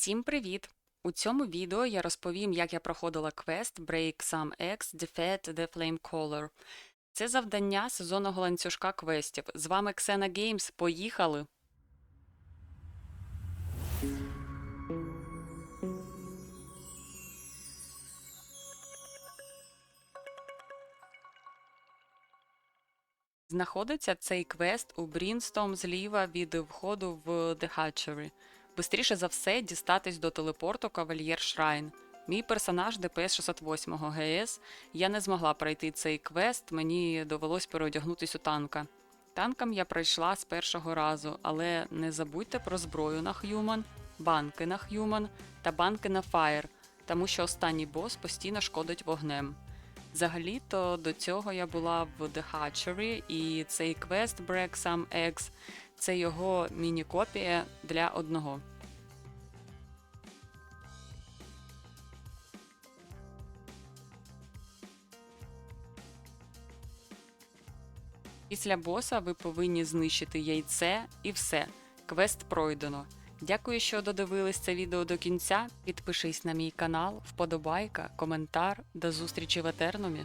Всім привіт! У цьому відео я розповім, як я проходила квест Break Some Eggs Defeat the Flamecaller. Це завдання сезонного ланцюжка квестів. З вами Xena Games. Поїхали! Знаходиться цей квест у Брінстом зліва від входу в The Hatchery. Бистріше за все дістатись до телепорту Кавальєр Шрайн. Мій персонаж ДПС 608 ГС. Я не змогла пройти цей квест, мені довелось переодягнутись у танка. Танком я пройшла з першого разу, але не забудьте про зброю на Х'юман, банки на Х'юман та банки на Фаєр, тому що останній бос постійно шкодить вогнем. Взагалі-то до цього я була в The Hatchery, і цей квест Break Some це його міні-копія для одного. Після боса ви повинні знищити яйце і все. Квест пройдено. Дякую, що додивились це відео до кінця. Підпишись на мій канал, вподобайка, коментар. До зустрічі в Етернумі.